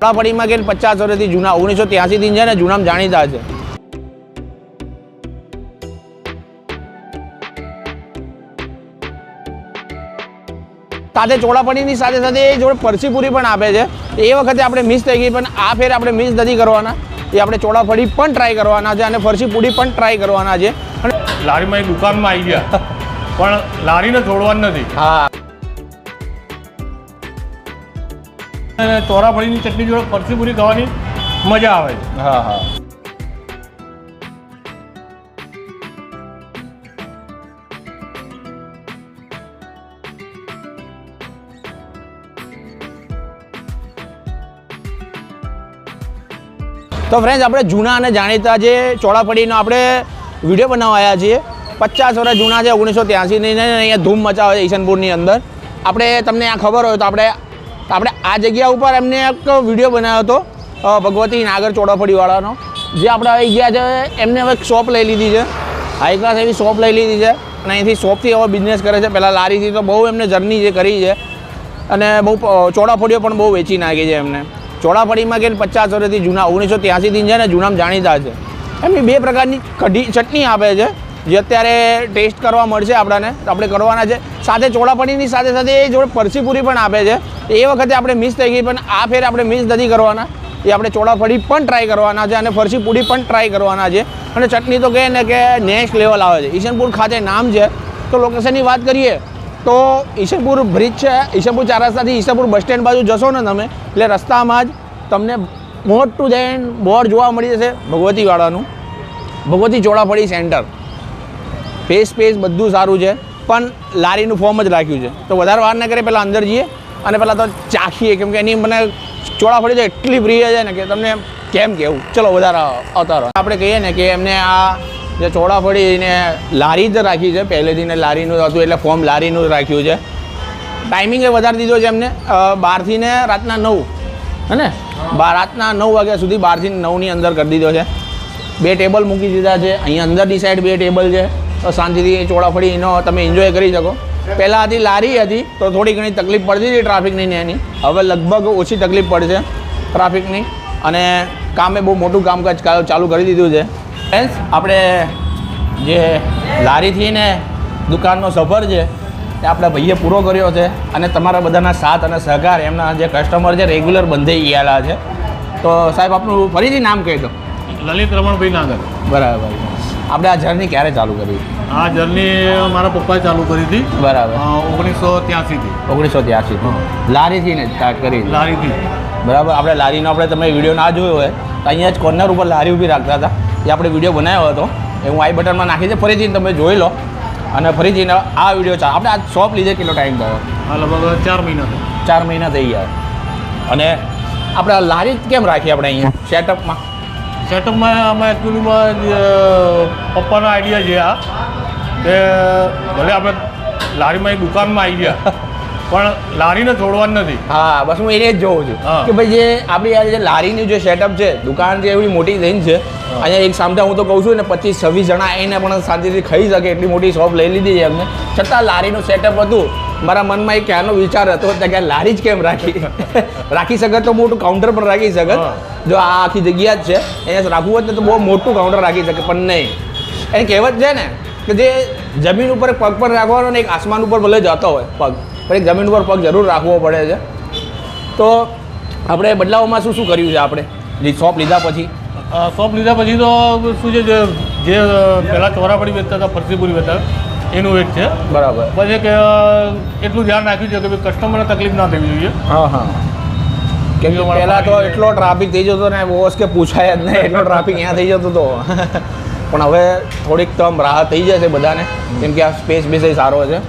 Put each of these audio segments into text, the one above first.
ચોળાફળીમાં કે પચાસ વર્ષથી જૂના ઓગણીસો ત્યાસીથી છે ને જૂનામાં જાણીતા છે. સાથે ચોળાફળીની સાથે સાથે એ જોડે પરસીપુરી પણ આપે છે. એ વખતે આપણે મિસ થઈ ગઈ પણ આ ફેર આપણે મિસ નથી કરવાના. એ આપણે ચોળાફળી પણ ટ્રાય કરવાના છે અને ફરસીપુરી પણ ટ્રાય કરવાના છે. લારીમાં એક દુકાનમાં આવી ગયા. પણ લારીને છોડવાનું નથી. હા. અને ચોરાફળીની ચટણી જોડે ફરસી પૂરી ખાવાની મજા આવે હા હા. તો ફ્રેન્ડ્સ આપણે જૂના અને જાણીતા જે ચોળાફળીનો આપણે વીડિયો બનાવવા આવ્યા છીએ. પચાસ વર્ષ જૂના છે, ઓગણીસો ત્યાંસીની અહીંયા ધૂમ મચાવે છે ઈશનપુરની અંદર. આપણે, તમને આ ખબર હોય તો આપણે આપણે આ જગ્યા ઉપર એમને એક વીડિયો બનાવ્યો હતો ભગવતી નાગર ચોડાફળીવાળાનો જે આપણે આવી ગયા છે, એમને હવે શોપ લઈ લીધી છે. હાઈ ક્લાસ એવી શોપ લઈ લીધી છે અને અહીંથી શોપથી હવે બિઝનેસ કરે છે. પહેલાં લારીથી તો બહુ એમને જર્ની જે કરી છે અને બહુ ચોડાફળીઓ પણ બહુ વેચી નાખી છે એમને. ચોડાફળીમાં કે પચાસ વર્ષથી જૂના, ઓગણીસો ત્યાંસીથી છે ને જૂનામાં જાણીતા છે. એમની બે પ્રકારની કઢી, ચટણી આપે છે. જે અત્યારે ટેસ્ટ કરવા મળશે આપણાને આપણે કરવાના છે. સાથે ચોળાફળીની સાથે સાથે એ જોડે પરસીપુરી પણ આપે છે. એ વખતે આપણે મિસ થઈ ગઈ, પણ આ ફેર આપણે મિસ નથી કરવાના. એ આપણે ચોળાફળી પણ ટ્રાય કરવાના છે અને ફરસીપુરી પણ ટ્રાય કરવાના છે. અને ચટણી તો કહે ને કે નેક્સ્ટ લેવલ આવે છે. ઈશનપુર ખાતે નામ છે. તો લોકેશનની વાત કરીએ, તો ઈશનપુર બ્રિજ છે. ઈશનપુર ચાર રસ્તાથી ઈશનપુર બસ સ્ટેન્ડ બાજુ જશો ને તમે, એટલે રસ્તામાં જ તમને મોટું જૈન બોર્ડ જોવા મળી જશે ભગવતીવાળાનું. ભગવતી ચોળાફળી સેન્ટર ફેસ પેસ બધું સારું છે. પણ લારીનું ફોર્મ જ રાખ્યું છે. તો વધારે વાર ના કરે, પહેલાં અંદર જઈએ અને પહેલાં તો ચાખીએ. કેમ કે એની મને ચોળાફળી તો એટલી પ્રિય છે ને કે તમને કેમ કહેવું ચલો વધારે આવતા આપણે કહીએ ને કે એમને આ જે ચોળાફળીને લારી જ રાખી છે. પહેલેથી ને લારીનું હતું એટલે ફોર્મ લારીનું જ રાખ્યું છે. ટાઈમિંગે વધારી દીધો છે એમને. બારથી ને રાતના નવ. હે રાતના નવ વાગ્યા સુધી બારથી નવની અંદર કરી દીધો છે. બે ટેબલ મૂકી દીધા છે. અહીંયા અંદરની સાઈડ બે ટેબલ છે. તો શાંતિથી ચોળાફળીનો તમે એન્જોય કરી શકો. પહેલાં હતી લારી હતી તો થોડી ઘણી તકલીફ પડતી હતી ટ્રાફિકની ને એની. હવે લગભગ ઓછી તકલીફ પડશે ટ્રાફિકની અને કામે બહુ મોટું કામકાજ ચાલુ કરી દીધું છે. ફ્રેન્ડ્સ આપણે જે લારીથી ને દુકાનનો સફર છે એ આપણા ભાઈએ પૂરો કર્યો છે. અને તમારા બધાના સાથ અને સહકાર એમના જે કસ્ટમર છે રેગ્યુલર બંધાઈ ગયેલા છે. તો સાહેબ આપનું ફરીથી નામ કહી દો. લલિત રમણભાઈ નાગર. બરાબર. આપણે આ જર્ની ક્યારે ચાલુ કરી? આ જર્ની મારા પપ્પાએ ચાલુ કરી હતી. બરાબર. ઓગણીસો ત્યાસીથી ઓગણીસો ત્યાસી લારીથી ને સ્ટાર્ટ કરી. લારીથી. બરાબર. આપણે લારીનો આપણે તમે વીડિયો ના જોયો હોય તો અહીંયા જ કોર્નર ઉપર લારી ઊભી રાખતા હતા. એ આપણે વીડિયો બનાવ્યો હતો. એ હું આઈ બટનમાં નાખી છે. ફરીથી તમે જોઈ લો. અને ફરીથી આ વીડિયો ચાલ આપણે આ શોપ લીધે કેટલો ટાઈમ થયો? લગભગ ચાર મહિના. ચાર મહિના થઈ ગયા. અને આપણે લારી કેમ રાખી આપણે અહીંયા? સેટઅપમાં સેટઅપમાં અમે એકચ્યુઅલીમાં પપ્પાનો આઈડિયા છે આ. કે ભલે આપણે લારીમાં એક દુકાનમાં આવી ગયા પણ લારીને છોડવાની નથી. હા બસ હું એને જ જોઉં છું. કે ભાઈ જે આપણી આ જે લારીનું જે સેટઅપ છે દુકાન જે એવડી મોટી થઈને છે અહીંયા એક સામટા હું તો કહું છું ને પચીસ છવ્વીસ જણા એને પણ શાંતિથી ખાઈ શકે એટલી મોટી શોપ લઈ લીધી છે એમને. છતાં લારીનું સેટઅપ હતું મારા મનમાં એક ક્યારનો વિચાર હતો કે લારી જ કેમ રાખી? રાખી શકત તો મોટું કાઉન્ટર પણ રાખી શકત. જો આ આખી જગ્યા જ છે અહીંયા રાખવું હોત ને તો બહુ મોટું કાઉન્ટર રાખી શકે પણ નહીં. એને કહેવત છે ને કે જે જમીન ઉપર પગ પર રાખવાનો ને એક આસમાન ઉપર ભલે જતો હોય પગ પણ એક જમીન ઉપર પગ જરૂર રાખવો પડે છે. તો આપણે બદલાવમાં શું શું કર્યું છે આપણે? શોપ લીધા પછી? શોપ લીધા પછી તો શું છે જે જે પહેલાં ચોરાપડી વેચતા હતા ફરસીપુરી વેચતા એનું એક છે. બરાબર. પછી કે એટલું ધ્યાન રાખ્યું છે કે ભાઈ કસ્ટમરને તકલીફ ના થવી જોઈએ. હા હા. કેમ કે પહેલાં તો એટલો ટ્રાફિક થઈ જતો ને બોસ કે પૂછાય જ નહીં એટલો ટ્રાફિક અહીંયા થઈ જતો હતો પણ હવે થોડીક તો આમ રાહત થઈ જશે બધાને. કેમ કે આ સ્પેસ બેસ સારો છે.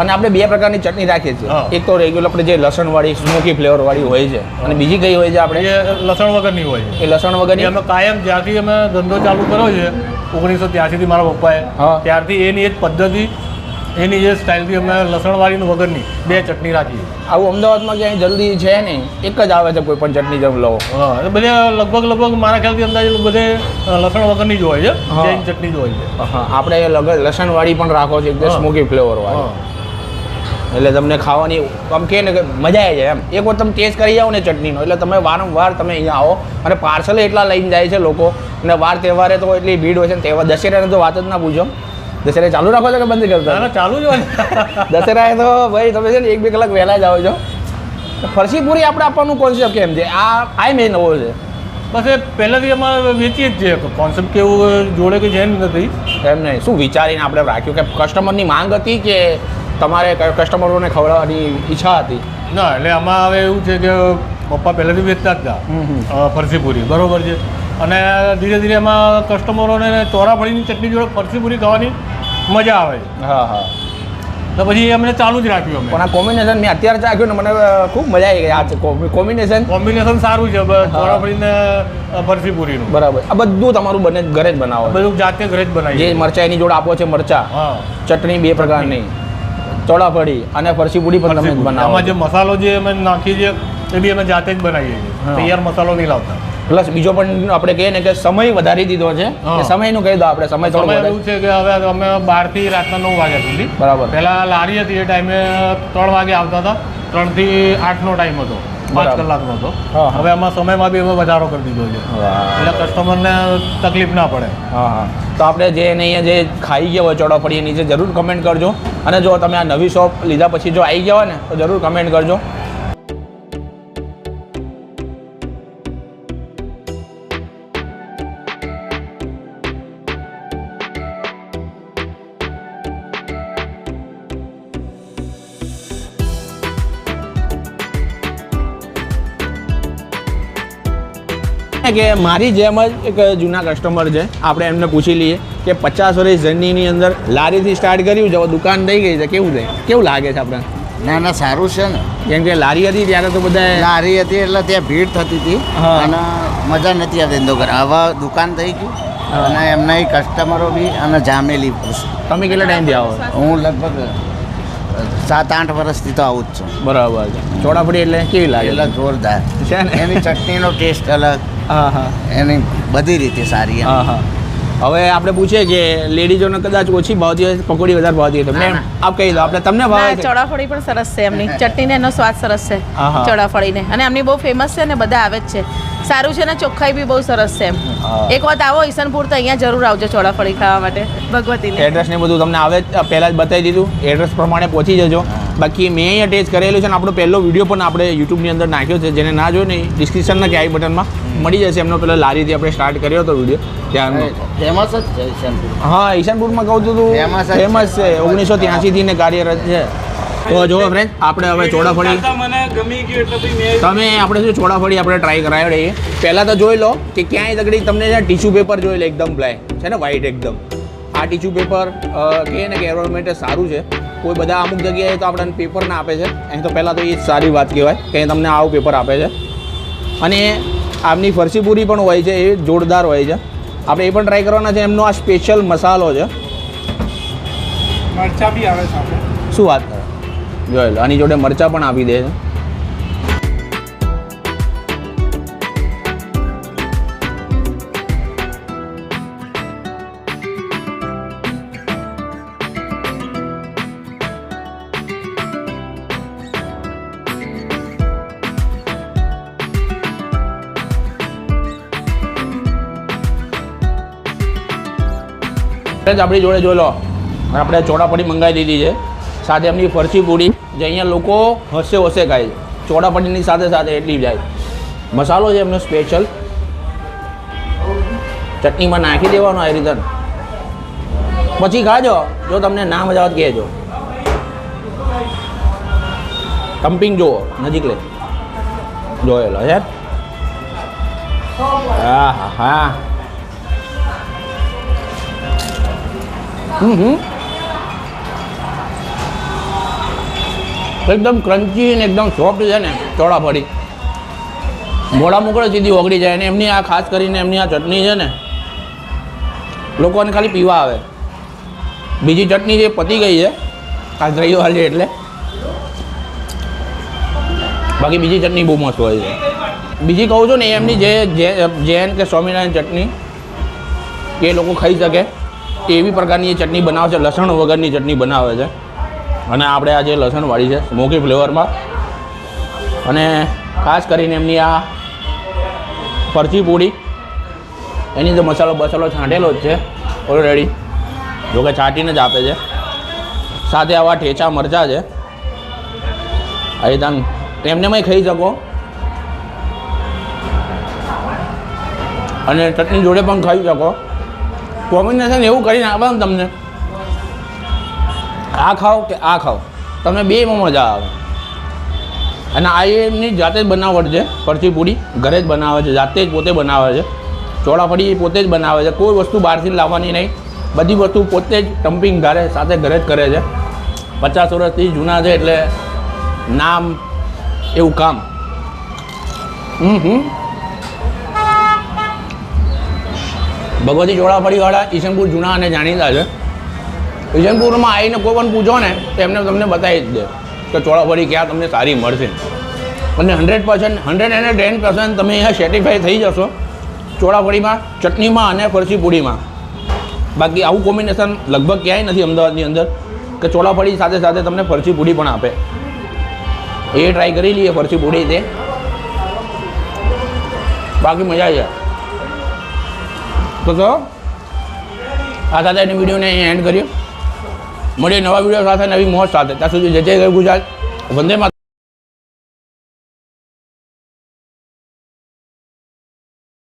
અને આપણે બે પ્રકારની ચટણી રાખીએ છીએ. એક તો રેગ્યુલર આપણે જે લસણવાળી સ્મોકી ફ્લેવરવાળી હોય છે. અને બીજી કઈ હોય છે આપણે? લસણ વગરની હોય છે. એ લસણ વગરની? અમે કાયમ જ્યારથી અમે ધંધો ચાલુ કર્યો છે ઓગણીસો ત્યાંસીથી મારા પપ્પાએ. ત્યારથી એની એ જ પદ્ધતિ એની એ સ્ટાઇલથી અમે લસણવાળીનું વગરની બે ચટણી રાખી આવું અમદાવાદમાં ક્યાંય જલ્દી છે નહીં. એક જ આવે છે કોઈ પણ ચટણી જેમ લો હા બધે લગભગ લગભગ મારા ખ્યાલથી અંદાજે બધે લસણ વગરની જ હોય છે ચટણી જ હોય છે. હા આપણે લસણવાળી પણ રાખો છો એકદમ. સ્મોકી ફ્લેવરવાળી એટલે તમને ખાવાની આમ કહે ને કે મજા આવી જાય એમ. એક વાર તમે ટેસ્ટ કરી જાઓ ને ચટણીનો. એટલે તમે વારંવાર તમે અહીંયા આવો અને પાર્સલ એટલા લઈને જાય છે લોકો. અને વાર તહેવારે તો એટલી ભીડ હોય છે ને તહેવાર દશેરાને તો વાત જ ના પૂછો. દશેરા ચાલુ રાખો છો કે બંધ કરતા ચાલુ જ હોય. દશેરાએ તો ભાઈ તમે છે ને એક બે કલાક વહેલા જ આવો છો. ફરસી પૂરી આપણે આપવાનું કોન્સેપ્ટ કેમ છે? આ આ મેં નવો છે. બસ એ પહેલાંથી અમારે વેચીએ જ છે. કોન્સેપ્ટ કેવું જોડે કે છે નથી. એમ નહીં. શું વિચારીને આપણે રાખ્યું? કે કસ્ટમરની માંગ હતી કે તમારે કસ્ટમરોને ખવડાવવાની ઈચ્છા હતી? ના એટલે આમાં હવે એવું છે કે પપ્પા પહેલાંથી વેચતા જ. હતા. ફરસીપુરી બરાબર છે. અને ધીરે ધીરે એમાં કસ્ટમરોને ચોરાફળીની ચટણી જોડે ફરસીપુરી ખાવાની મજા આવે હા હા. તો પછી અમને ચાલુ જ રાખ્યું પણ આ કોમ્બિનેશન મેં અત્યારે ચાખ્યું ને મને ખૂબ મજા આવી ગઈ. આ કોમ્બિનેશન કોમ્બિનેશન સારું છે ચોરાફળીને અ, ફરસીપુરીનું. બરાબર. આ બધું તમારું બને ઘરે જ બનાવો. બધું જાતે ઘરે જ જે બનાવીએ. મરચા એની જોડે આપો છે મરચા ચટણી બે પ્રકારની. ચોળાફળી અને ફરસી પૂરી પણ તમે બનાવો એમાં જે મસાલો જે અમે નાખીએ છીએ એ બી અમે જાતે જ બનાવીએ છીએ. તૈયાર મસાલો નહીં લાવતા. પ્લસ બીજો પણ આપણે કહીએ ને કે સમય વધારી દીધો છે. સમયનું કહી દો આપણે સમય થોડો એવું છે કે હવે અમે બારથી રાતના નવ વાગ્યા સુધી. બરાબર. પહેલા લારી હતી એ ટાઈમે ત્રણ વાગે આવતા હતા. ત્રણથી આઠનો ટાઈમ હતો. પાંચ કલાકનો હતો. હવે આમાં સમયમાં બી હવે વધારો કરી દીધો છે. એટલે કસ્ટમરને તકલીફ ના પડે. હા હા. તો આપણે જે એને અહીંયા જે ખાઈ ગયા હોય ચોડાફળી એની જે જરૂર કમેન્ટ કરજો. અને જો તમે આ નવી શોપ લીધા પછી જો આવી ગયા હોય ને તો જરૂર કમેન્ટ કરજો. કે મારી જેમ જ એક જૂના કસ્ટમર છે. આપણે એમને પૂછી લઈએ કે પચાસ વર્ષ જર્નીની અંદર લારીથી સ્ટાર્ટ કર્યું છે હવે દુકાન થઈ ગઈ છે કેવું છે? કેવું લાગે છે આપણે ના ના સારું છે ને. કેમ કે લારી હતી ત્યારે તો બધા લારી હતી એટલે ત્યાં ભીડ થતી હતી. અને મજા નથી આવતી. ધંધો કરે હવે દુકાન થઈ ગઈ અને એમના કસ્ટમરો બી અને જામેલી. તમે કેટલા ટાઈમથી આવો હું લગભગ સાત આઠ વર્ષથી તો આવું જ છું. બરાબર છે. ચોડાફળી એટલે કેવી લાગે? એટલે જોરદાર. છે ને? એની ચટણીનો ટેસ્ટ અલગ. એની બધી રીતે સારી હા હા હવે આપણે પૂછીએ કે લેડીઝોને કદાચ ઓછી ભાવતી હોય પકોડી વધારે ભાવતી હોય તો મેમ આપ કહી દો આપણે તમને ના ભાવે ચોળાફળી પણ સરસ છે એમની. ચટણીને એનો સ્વાદ સરસ છે. ચોળાફળીને અને એમની બહુ ફેમસ છે ને બધા આવે જ છે. સારું છે ને ચોખ્ખાઈ બી બહુ સરસ છે એમ. એક વખત આવો ઈસનપુર તો અહીંયા જરૂર આવજો ચોળાફળી ખાવા માટે ભગવતી એડ્રેસ ને બધું તમને આવે જ પહેલાં જ બતાવી દીધું. એડ્રેસ પ્રમાણે પહોંચી જજો. બાકી મેં અહીં અટેચ કરેલું છે ને આપણો પહેલો વીડિયો પણ આપણે યુટ્યુબની અંદર નાખ્યો છે. જેને ના જોયો ને ડિસ્ક્રિપ્શનના કે આઈ બટનમાં મળી જશે. એમનો પેલો લારીથી આપણે સ્ટાર્ટ કર્યો હતો વીડિયો ત્યાં ફેમસ જ છે ઈશાનપુર. હા ઈશાનપુરમાં કહું તો ફેમસ છે. ઓગણીસો ત્યાંસીથી ને કાર્યરત છે. તો જુઓ ફ્રેન્ડ આપણે હવે ચોડાફળી તમે આપણે શું ચોડાફળી આપણે ટ્રાય કરાવી રહીએ પહેલાં તો જોઈ લો કે ક્યાંય તગડી તમને છે ટીશ્યુ પેપર જોઈ લો એકદમ બ્લેક છે ને વ્હાઈટ એકદમ. આ ટીશ્યુ પેપર કહે ને કે એન્વાયરમેન્ટ સારું છે. કોઈ બધા અમુક જગ્યાએ તો આપણને પેપર ના આપે છે. અહીં તો પહેલાં તો એ સારી વાત કહેવાય કે તમને આવું પેપર આપે છે. અને આમની ફરસી પૂરી પણ હોય છે એ જોરદાર હોય છે. આપણે એ પણ ટ્રાય કરવાના છે. એમનો આ સ્પેશિયલ મસાલો છે. મરચા બી આવે છે શું વાત? કરે જોયેલો આની જોડે મરચાં પણ આપી દે છે. ફ્રેન્ડ્સ આપણી જોડે જોઈ લો. આપણે ચોડાપડી મંગાવી દીધી છે. સાથે એમની ફરસી પૂરી, જે અહીંયા લોકો હસે હસે ખાય ચોડાપડીની સાથે સાથે એટલી જાય મસાલો છે એમનો સ્પેશિયલ ચટણીમાં નાખી દેવાનો આ રીતે પછી ખાજો, જો તમને ના મજા આવત કહેજો. કમ્પિંગ જુઓ, નજીક લે. જોયેલો છે. હા હા. હમ. એકદમ ક્રન્ચી ને એકદમ સોફ્ટ છે ને, ચોળા ફળી મોડા મોકળે, સીધી ઓગળી જાય અને એમની આ ખાસ કરીને એમની આ ચટણી છે ને, લોકોને ખાલી પીવા આવે. બીજી ચટણી જે પતી ગઈ છે ખાસ રવિવાર છે એટલે, બાકી બીજી ચટણી બહુ મસ્ત હોય છે. બીજી કહું છું ને, એમની જે- જૈન કે સ્વામિનારાયણ ચટણી, એ લોકો ખાઈ શકે. એવી પ્રકારની એ ચટણી બનાવે છે, લસણ વગરની ચટણી બનાવે છે. અને આપણે આજે લસણવાળી છે સ્મોકી ફ્લેવરમાં અને ખાસ કરીને એમની આ પરચી પૂરી, એની જે મસાલો બસાલો છાંટેલો જ છે ઓલરેડી જોકે છાંટીને જ આપે છે. સાથે આવા ઠેચા મરચાં છે. અહીં તમે એમનેમાંય ખાઈ શકો. અને ચટણી જોડે પણ ખાઈ શકો. કોમ્બિનેશન એવું કરીને આપે તમને. આ ખાઓ કે આ ખાઓ. તમને બેમાં મજા આવે. અને આ એમની જાતે જ બનાવટ છે. ફરચી પૂરી ઘરે જ બનાવે છે. જાતે જ પોતે બનાવે છે. ચોળાફળી પોતે જ બનાવે છે. કોઈ વસ્તુ બહારથી લાવવાની નહીં. બધી વસ્તુ પોતે જ ટમ્પિંગ ઘરે સાથે ઘરે જ કરે છે. પચાસ વર્ષથી જૂના છે એટલે નામ એવું કામ. હમ હમ. ભગવતી ચોળાફળીવાળા ઈશનપુર જૂના અને જાણીતા છે. ઈશનપુરમાં આવીને કોઈ પણ પૂછો ને, તો એમને તમને બતાવી જ દે કે ચોળાફળી ક્યાં તમને સારી મળશે. અને hundred percent hundred and ten percent તમે અહીંયા સેટિસ્ફાઈ થઈ જશો ચોળાફળીમાં ચટણીમાં અને ફરસી પૂરીમાં બાકી આવું કોમ્બિનેશન લગભગ ક્યાંય નથી અમદાવાદની અંદર કે ચોળાફળી સાથે સાથે તમને ફરસી પૂરી પણ આપે. એ ટ્રાય કરી લઈએ ફરસી પૂરી તે. બાકી મજા આવી જાય. તો છો આ સાથે એની વિડીયોને અહીં એન્ડ કર્યો મળીએ નવા વીડિયો સાથે, નવી મોજ સાથે. ત્યાં સુધી જય જય ગુજરાત. વંદે માતરમ